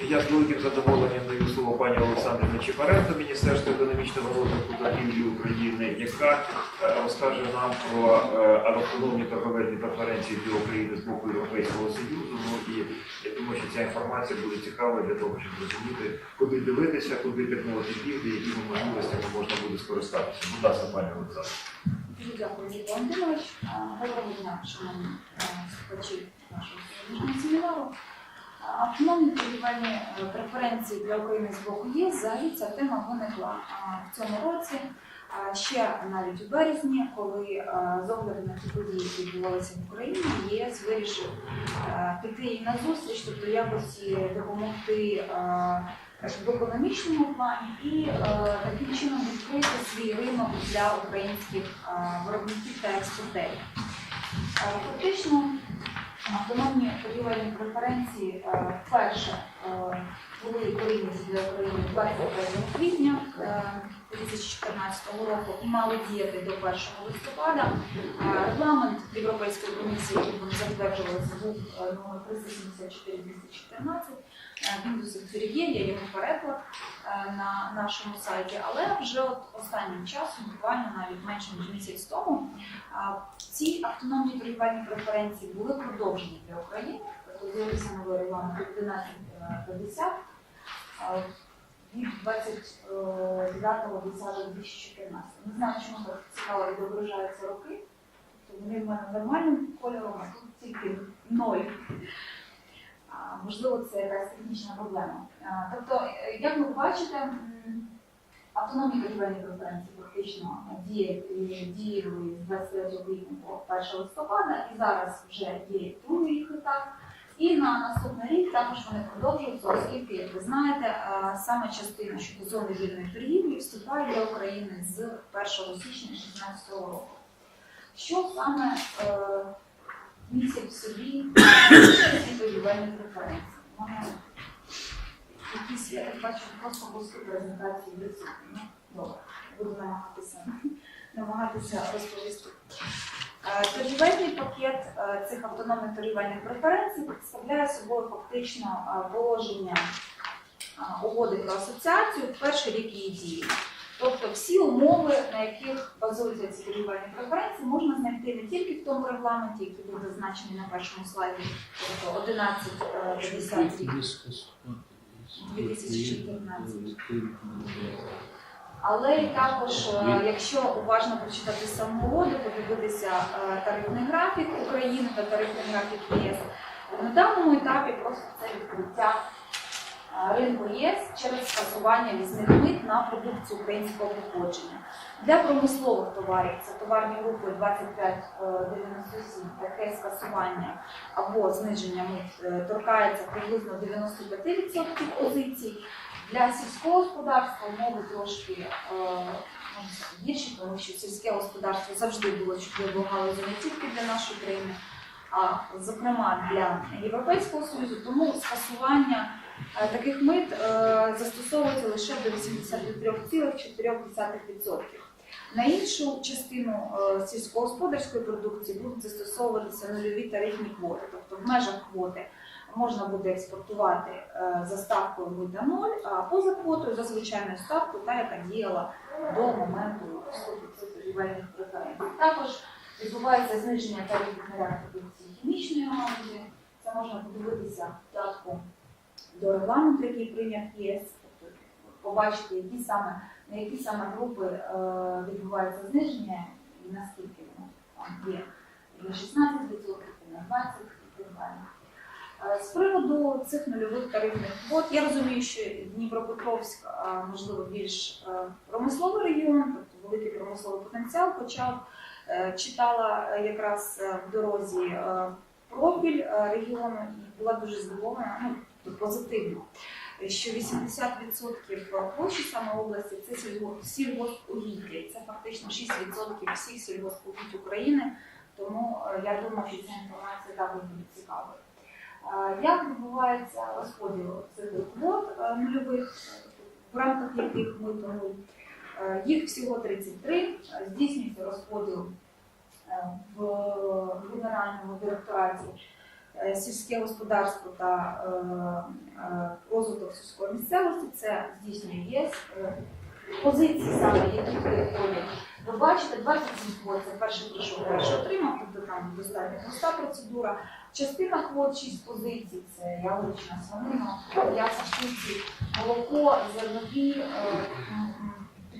Я з великим задоволенням даю слово пані Олександрі Нечіпаренко, Міністерство економічного розвитку торгівлі України, яка е, розкаже нам про е, автономні торговельні преференції для України з боку Європейського Союзу. Ну і я думаю, що ця інформація буде цікава для того, щоб розуміти, куди дивитися, куди тикнути півди, якими можливостями можна буде скористатися. Будь ласка, пані Олександра. Дуже дякую, Юрій Володимирович. Доброго дня, шановні е, слухачі нашого сьогоднішнього семінару. Автономні торгівельні е, преференції для України з боку ЄС взагалі ця тема виникла в цьому році. Ще навіть у березні, коли е, з огляду на ті події, які відбувалися в Україні, єС вирішив е, піти їй на зустріч, тобто якості допомогти в економічному плані і таким чином відкрити свій ринок для українських виробників та експортерів. Фактично автономні торгівельні преференції е, вперше е, були прийняті для України 21 квітня е, 2014 року і мали діяти до 1 листопада. Е, Регламент Європейської комісії, який вони затверджували, був е, номер 374-214. Е, досить зберіг є, є його переклад е, на нашому сайті, але вже от останнім часом, буквально навіть менше ніж місяць тому, ці автономні торгівельні преференції були продовжені для України. Тобто з'явився новий регламент 1150 е, від 29.10.2014. Не знаю, чому так цікаво відображаються роки. Тобто вони в мене нормальним кольором, а тут тільки ноль. Можливо, це якась технічна проблема. Тобто, е, як ви бачите, м, автономні торгівельні преференції фактично діє- е, діяли з 23 квітня по 1 листопада, і зараз вже є другий їх етап. І на наступний рік також вони продовжуються, оскільки, як ви знаєте, е, саме частина щодо зони вільної торгівлі вступає для України з 1 січня 2016 року. Що саме містять в собі ці торгівельні преференції? Якісь, я так бачу, просто госту презентації відсутні. Ну, добре, буду намагатися, намагатися розповісти. Е, Торгівельний пакет е, цих автономних торгівельних преференцій представляє собою фактично е, положення угоди про асоціацію в перший рік її дії. Тобто всі умови, на яких базуються ці торгівельні преференції, можна знайти не тільки в тому регламенті, який був зазначений на першому слайді, тобто 1150 рік 2014. Але і також, е, якщо уважно прочитати саму угоду, подивитися е, тарифний графік України та тарифний графік ЄС, на даному етапі просто це відкриття е, ринку ЄС через скасування візних мит на продукцію українського походження. Для промислових товарів це товарні групи 2597, таке скасування або зниження мит е, торкається приблизно 95% позицій. Для сільського господарства умови трошки е, гірші, тому що сільське господарство завжди було чутливою галузю не тільки для нашої країни, зокрема для Європейського Союзу. Тому скасування е, таких мит е, застосовується лише до 83,4%. На іншу частину е, сільськогосподарської продукції будуть застосовуватися нульові тарифні квоти, тобто в межах квоти можна буде експортувати за ставкою мита 0, а поза квотою за звичайною ставкою, та яка діяла до моменту вступу цих торгівельних преференцій. Також відбувається зниження тарифів на ряд хімічної галузі. Це можна подивитися вкладку до регламенту, який прийняв ЄС, тобто побачити, які саме на які саме групи е, відбувається зниження і наскільки воно там є. На 16%, і на 20% і так далі. Е, З приводу цих нульових тарифних квот, я розумію, що Дніпропетровськ, можливо, більш е, промисловий регіон, тобто великий промисловий потенціал, хоча е, читала е, якраз е, в дорозі е, профіль регіону і була дуже здивована, ну, позитивно, що 80% площі саме області це сільго- сільгоспугіддя, це фактично 6% всіх сільгоспугідь України, тому я думаю, що ця інформація також буде цікавою. Як відбувається розподіл цих квот нульових, в рамках яких ми тому їх всього 33, е, здійснюється розподіл е, в Генеральному директораті е, сільське господарство та е, е, розвиток сільської місцевості, це здійснює ЄС. Е, Позиції саме, які туди. Ви бачите, 27 квот це перший прийшов, перший отримав, тобто там достатньо проста процедура. Частина квот 6 позицій це яловична свинина, м'ясо птиці, молоко, зернові е,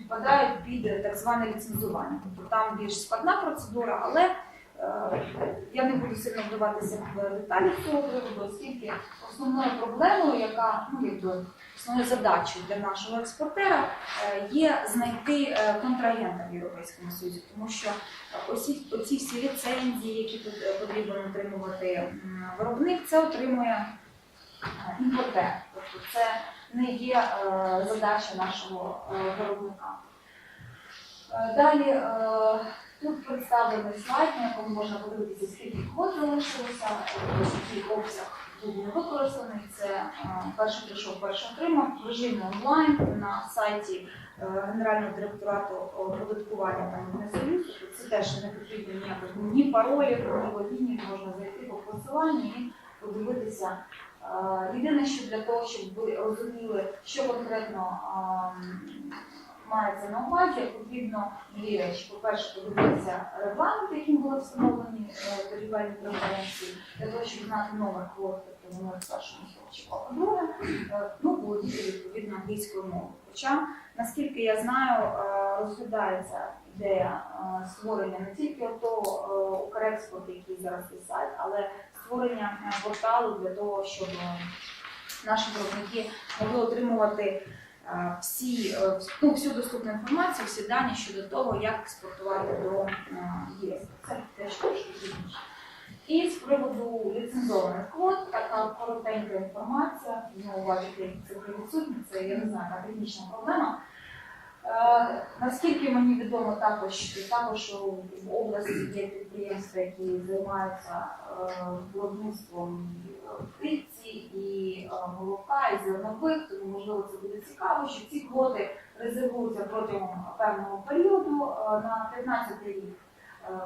підпадають під так зване ліцензування. Тобто там більш складна процедура, але е, я не буду сильно вдаватися в деталі цього приводу, оскільки основною проблемою, яка ну якби основною задачею для нашого експортера е, є знайти е, контрагента в Європейському Союзі, тому що оці, оці всі ліцензії, які тут потрібно отримувати виробник, це отримує імпортер. Тобто це не є е, задача нашого е, виробника. Е, Далі тут представлений слайд, на якому можна подивитися, скільки квот залишилося, який обсяг був не використаний. Це перший прийшов, перший отримав в режимі онлайн на сайті Генерального директорату оподаткування та Митного Союзу. Тобто Це теж не потрібно ніяких ні паролів, ні логінів, можна зайти по посиланню і подивитися. Єдине, що для того, щоб ви розуміли, що конкретно мається на увазі, потрібно дві речі. По-перше, подивитися регламент, яким були встановлені е, торгівельні преференції, для того, щоб знати номер квот, тобто номер в першому случаї. А по-друге, е, ну, володіти відповідно англійською мовою. Хоча, наскільки я знаю, е, розглядається ідея е, створення не тільки того е, Укрекспорт, який зараз є сайт, але створення е, порталу для того, щоб е, наші виробники могли отримувати е, всі, ну, всю доступну інформацію, всі дані щодо того, як експортувати до ЄС. Це теж пізніше. І з приводу ліцензованих квот, така коротенька інформація, знову бачите, цифри відсутні, це я не знаю, технічна проблема. Е, наскільки мені відомо також, також в області є підприємства, які займаються е, виробництвом птиці, і е, молока, і зернових, тому можливо це буде цікаво, що ці квоти резервуються протягом певного періоду на 15 рік.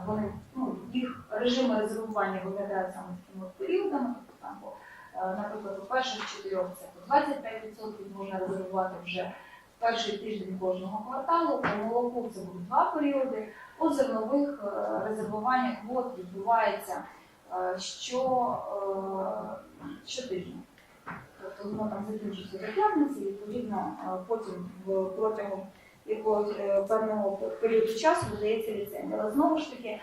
Вони ну, їх режими резервування виглядають саме такими періодами. Тобто там, наприклад, у перших чотирьох це по 25% можна резервувати вже перший тиждень кожного кварталу. По молоку це будуть два періоди. У зернових е, резервування квот відбувається е, що, е, щотижня. Тобто воно там закінчується до п'ятниці, відповідно, е, потім протягом якогось певного періоду часу видається ліцензія. Але знову ж таки,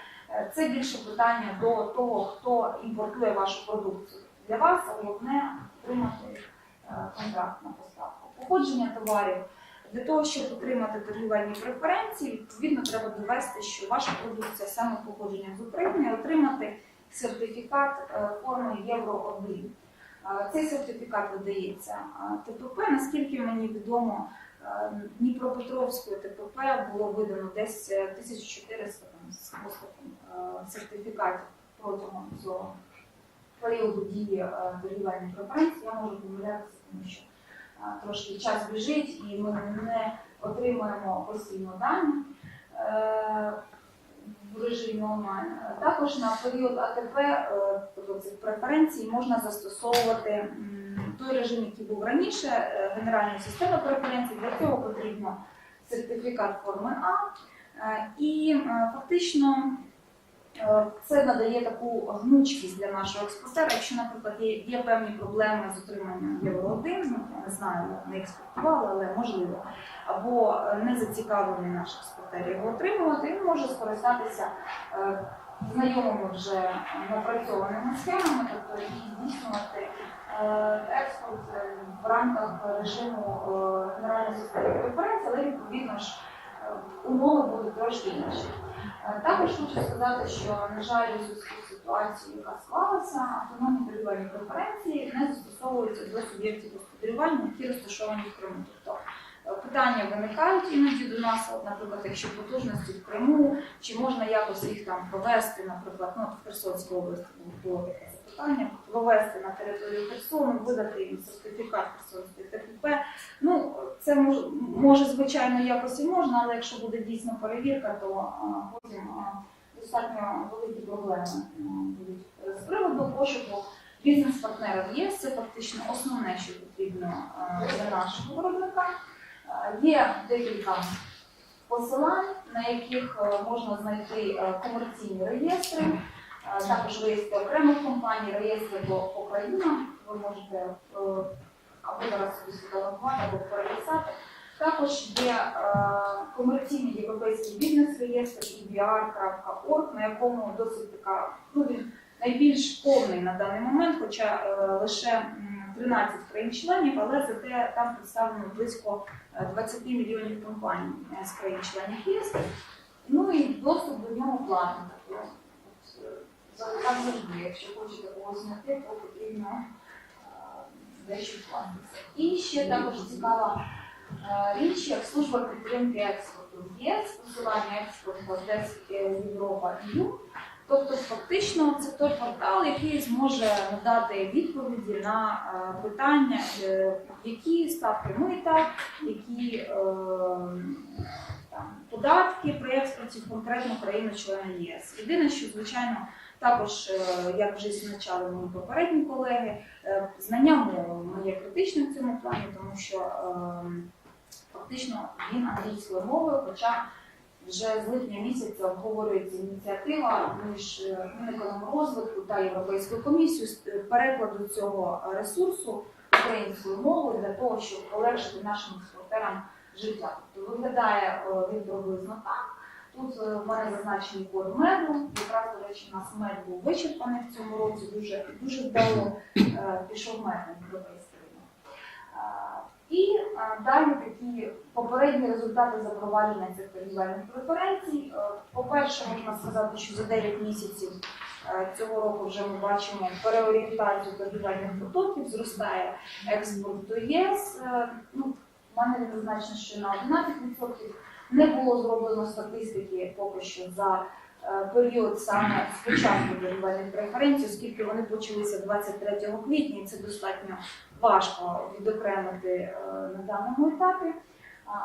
це більше питання до того, хто імпортує вашу продукцію. Для вас головне отримати контракт на поставку. Походження товарів. Для того, щоб отримати торгівельні преференції, відповідно треба довести, що ваша продукція саме походження з України, отримати сертифікат е, форми Євро 1. Е, Цей сертифікат видається е, ТПП. Наскільки мені відомо, Дніпропетровською ТПП було видано десь е, 1400 там, з хвостиком е, сертифікатів протягом цього періоду дії торгівельних преференцій. Я можу помилятися, тому що трошки час біжить і ми не отримуємо постійно дані. е, В режимі онлайн. Також на період АТП, е, тобто цих преференцій, можна застосовувати той режим, який був раніше, е, генеральної системи преференцій. Для цього потрібно сертифікат форми А. І фактично це надає таку гнучкість для нашого експортера. Якщо, наприклад, є, є певні проблеми з отриманням євро 1, ну, я не знаю, не експортували, але можливо, або е, не зацікавлений наш експортер його отримувати, він може скористатися е, знайомими вже напрацьованими схемами, тобто і здійснювати е, експорт е, в рамках режиму е, генеральної системи преференції, але відповідно ж е, умови будуть трошки інші. Також хочу сказати, що, на жаль, у зв'язку з ситуацією, яка склалася, автономні торгівельні преференції не застосовуються до суб'єктів господарювання, які розташовані в Криму. Тобто е, питання виникають іноді до нас, от, наприклад, якщо потужності в Криму, чи можна якось їх там провести, наприклад, ну, в Херсонській області було таке запитання, провести на територію Херсону, видати їм сертифікат Херсонської ТПП. Ну, це може, може, звичайно, якось і можна, але якщо буде дійсно перевірка, то потім достатньо великі проблеми будуть. З приводу пошуку Бізнес-партнери в ЄС це фактично основне, що потрібно е, для нашого виробника. Е, Є декілька посилань, на яких е, можна знайти е, комерційні реєстри, е, також реєстри окремих компаній, реєстри по країнам. Ви можете е, або зараз собі сфотографувати, або переписати. Також є е, комерційний європейський бізнес-реєстр ebr.org, на якому досить така, ну він найбільш повний на даний момент, хоча е, лише м, 13 країн-членів, але зате там представлено близько е, 20 мільйонів компаній з країн-членів ЄС. Ну і доступ до нього платний. Так завжди, якщо хочете когось знайти, то потрібно е, дещо платити. І ще також цікава е, річ, як служба підтримки експорту ЄС, посилання експорту десь Європа EU. Тобто, фактично, це той портал, який зможе надати відповіді на е, питання, які ставки мита, які там, податки при експорті в конкретну країну-члена ЄС. Єдине, що звичайно також, е, як вже зазначали мої попередні колеги, е, знання мови моє критичне в цьому плані, тому що е, фактично він англійською мовою, хоча вже з липня місяця обговорюється ініціатива між е, Мінекономрозвитку та Європейською комісією з перекладу цього ресурсу українською мовою для того, щоб полегшити нашим експортерам життя. Тобто виглядає він приблизно так. Тут в мене зазначений код меду. Якраз, речі, у нас мед був вичерпаний в цьому році. Дуже дуже вдало е, пішов мед на європейський ринок. І далі такі попередні результати запровадження цих торгівельних преференцій. Е, По-перше, можна сказати, що за 9 місяців е, цього року вже ми бачимо переорієнтацію торгівельних потоків, зростає експорт до ЄС. Ну, в мене він зазначено, що на 11%. Не було зроблено статистики поки що за період саме спочатку торгівельних преференцій, оскільки вони почалися 23 квітня, і це достатньо важко відокремити е, на даному етапі.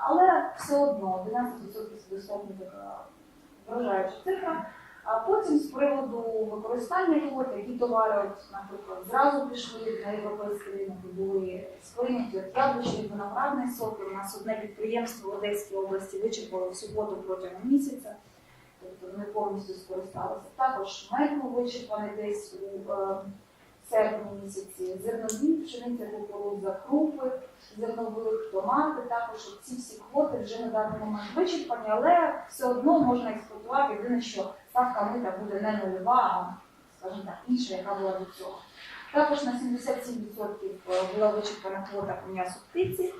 Але все одно 11% це достатньо така вражаюча цифра. А потім з приводу використання квот, які товари, от, наприклад, зразу пішли на європейський ринок були сприйняті от яблучний виноградний сок. У нас одне підприємство в Одеській області вичерпало всю воду протягом місяця, тобто вони повністю скористалися. Також мед був вичерпаний десь у е, серпні місяці, зернові, пшениця, кукурудза, крупи, зернових, томати. Також ці всі квоти вже на даний момент вичерпані, але все одно можна експортувати. Єдине, що ставка мита буде не нульова, а скажімо так, інша, яка була до цього. Також на 77% була вичерпана квота по м'ясу птиці,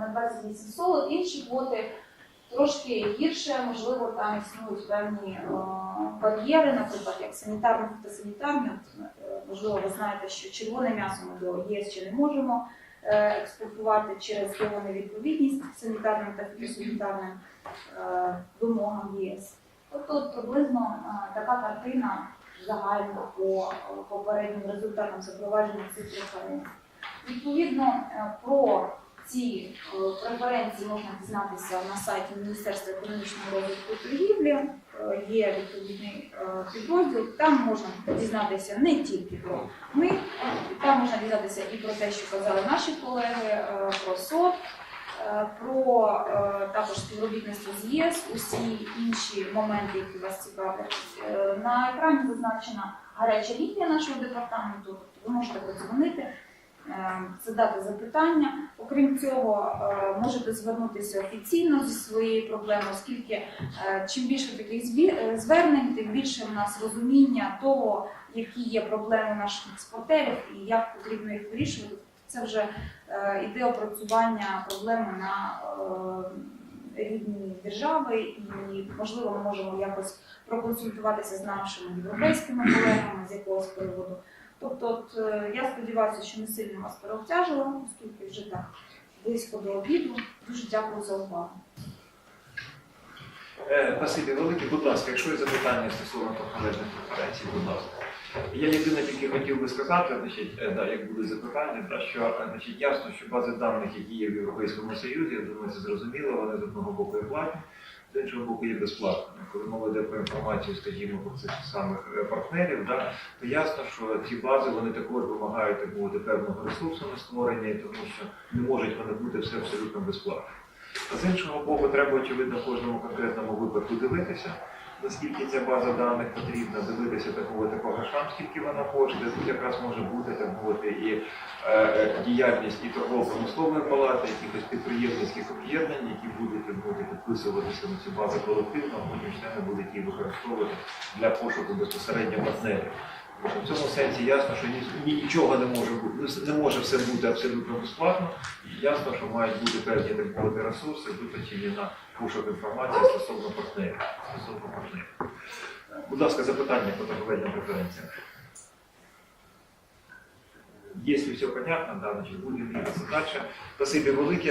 на 28 солод. Інші квоти трошки гірше, можливо, там існують певні е, бар'єри, наприклад, як санітарно фітосанітарні. От, е, Можливо, ви знаєте, що червоне м'ясо ми до ЄС ще не можемо е, експортувати через його невідповідність санітарним та фітосанітарним е, вимогам ЄС. Тобто приблизно така картина загальна по попереднім результатам запровадження цих преференцій. Відповідно, про ці е, преференції можна дізнатися на сайті Міністерства економічного розвитку торгівлі. Е, Є відповідний е, підрозділ. Там можна дізнатися не тільки про ми, там можна дізнатися і про те, що казали наші колеги, про СОД, про також співробітництво з ЄС, усі інші моменти, які вас цікавлять. На екрані зазначена гаряча лінія нашого департаменту, ви можете подзвонити. Е, Задати запитання. Окрім цього, е, можете звернутися офіційно зі своєю проблемою, оскільки е, чим більше таких е, звернень, тим більше в нас розуміння того, які є проблеми наших експортерів і як потрібно їх вирішувати. Це вже іде опрацювання проблеми на рівні держави, і можливо ми можемо якось проконсультуватися з нашими європейськими колегами з якогось приводу. Тобто, от, е, я сподіваюся, що не сильно вас переобтяжило, оскільки вже так близько до обіду. Дуже дякую за увагу. Е, Спасибі велике. Будь ласка, якщо є запитання стосовно торговельних преференцій, будь ласка. Я єдине тільки хотів би сказати, значить, е, да, як буде запитання, що е, значить, ясно, що бази даних, які є в Європейському Союзі, я думаю, це зрозуміло, вони з одного боку і платні, з іншого боку є безплатними. Коли мова йде про інформацію, скажімо, про цих самих е, партнерів, да, то ясно, що ці бази вони також вимагають так мовити певного ресурсу на створення, тому що не можуть вони бути все абсолютно безплатно. З іншого боку, треба очевидно кожному конкретному випадку дивитися. Наскільки ця база даних потрібна, дивитися так мовити по грошам, скільки вона коштує. Тут якраз може бути так бути і е, е, діяльність і торгово-промислової палати, якихось підприємницьких об'єднань, які будуть мовити, підписуватися на цю базу колективно, а потім члени будуть її використовувати для пошуку безпосередньо партнерів. В цьому сенсі ясно, що ні, ні- нічого не може бути, не може все бути абсолютно безплатно. І ясно, що мають бути певні мовити ресурси, витрачені на пошук інформації стосовно партнерів. Стосовно партнерів. Будь ласка, запитання по торговельним преференціям. Если все понятно, да, значит, будем двигаться дальше. Спасибо велике.